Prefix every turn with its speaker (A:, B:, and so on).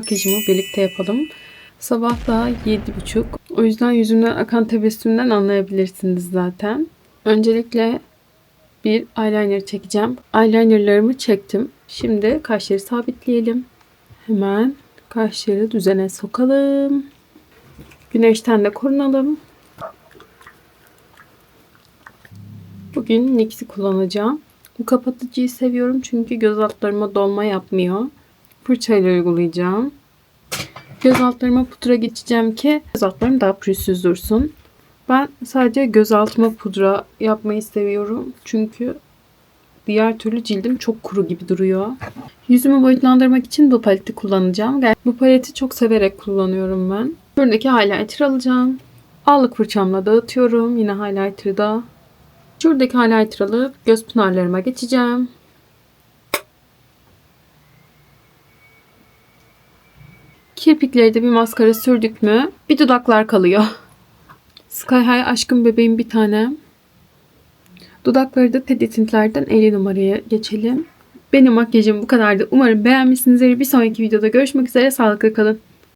A: Makyajımı birlikte yapalım. Sabah daha yedi buçuk. O yüzden yüzümden akan tebessümden anlayabilirsiniz zaten. Öncelikle bir eyeliner çekeceğim. Eyelinerlarımı çektim. Şimdi kaşları sabitleyelim. Hemen kaşları düzene sokalım. Güneşten de korunalım. Bugün NYX'i kullanacağım. Bu kapatıcıyı seviyorum çünkü göz altlarıma dolma yapmıyor. Fırçayla uygulayacağım. Göz altlarıma pudra geçeceğim ki göz altlarım daha pürüzsüz dursun. Ben sadece göz altıma pudra yapmayı seviyorum. Çünkü diğer türlü cildim çok kuru gibi duruyor. Yüzümü boyutlandırmak için bu paleti kullanacağım. Bu paleti çok severek kullanıyorum ben. Buradaki highlighter alacağım. Allık fırçamla dağıtıyorum. Yine highlighter'ı da. Şuradaki highlighter alıp göz pınarlarıma geçeceğim. Kirpikleri de bir maskara sürdük mü bir dudaklar kalıyor. Sky High aşkım bebeğim bir tane. Dudakları da Teddy Tintler'den 50 numaraya geçelim. Benim makyajım bu kadardı. Umarım beğenmişsinizdir. Bir sonraki videoda görüşmek üzere. Sağlıklı kalın.